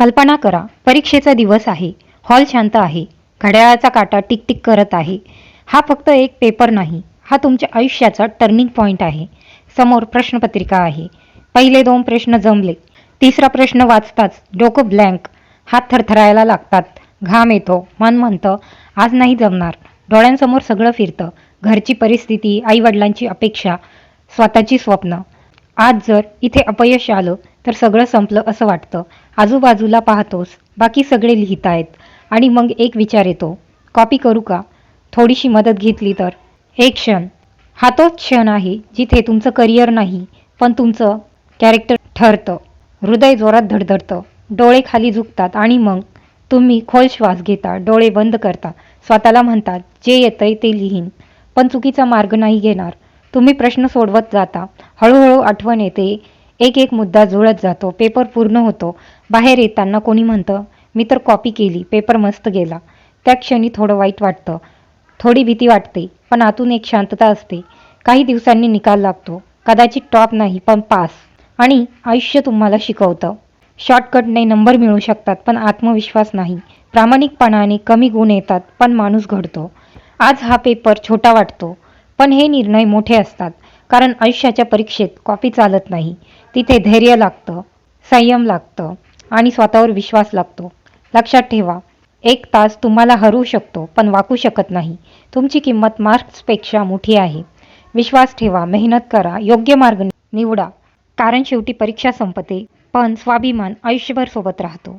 कल्पना करा परीक्षेचा दिवस आहे हॉल शांत आहे घड्याळाचा काटा टिकटिक करत आहे. हा फक्त एक पेपर नाही हा तुमच्या आयुष्याचा टर्निंग पॉईंट आहे. समोर प्रश्नपत्रिका आहे. पहिले दोन प्रश्न जमले. तिसरा प्रश्न वाचताच डोकं ब्लँक हात थरथरायला लागतात. घाम येतो. मन म्हणतं आज नाही जमणार. डोळ्यांसमोर सगळं फिरतं. घरची परिस्थिती आईवडिलांची अपेक्षा स्वतःची स्वप्न. आज जर इथे अपयश आलं तर सगळं संपलं असं वाटतं. आजूबाजूला पाहतोस. बाकी सगळे लिहित आहेत. आणि मग एक विचार येतो. कॉपी करू का? थोडीशी मदत घेतली तर. एक क्षण. हा तोच क्षण आहे जिथे तुमचं करिअर नाही पण तुमचं कॅरेक्टर ठरतं. हृदय जोरात धडधडतं. डोळे खाली झुकतात आणि मग तुम्ही खोल श्वास घेता डोळे बंद करता. स्वतःला म्हणतात जे येतंय ते लिहीन. पण चुकीचा मार्ग नाही घेणार. तुम्ही प्रश्न सोडवत जाता. हळूहळू आठवण येते. एक एक मुद्दा जुळत जातो. पेपर पूर्ण होतो. बाहेर येताना कोणी म्हणतं मी तर कॉपी केली पेपर मस्त गेला. त्या क्षणी थोडं वाईट वाटतं. थोडी भीती वाटते पण आतून एक शांतता असते. काही दिवसांनी निकाल लागतो. कदाचित टॉप नाही पण पास आणि आयुष्य तुम्हाला शिकवतं. शॉर्टकटने नंबर मिळू शकतात पण आत्मविश्वास नाही. प्रामाणिकपणाने कमी गुण येतात पण माणूस घडतो. आज हा पेपर छोटा वाटतो पण हे निर्णय मोठे असतात. कारण आयुष्याच्या परीक्षेत कॉपी चालत नाही. तिथे धैर्य लागतं संयम लागतं. आणि स्वतःवर विश्वास लागतो लक्षात ठेवा एक तास तुम्हाला हरवू शकतो पण वाकू शकत नाही. तुमची किंमत मार्क्सपेक्षा मोठी आहे. विश्वास ठेवा मेहनत करा योग्य मार्ग निवडा. कारण शेवटी परीक्षा संपते पण स्वाभिमान आयुष्यभर सोबत राहतो.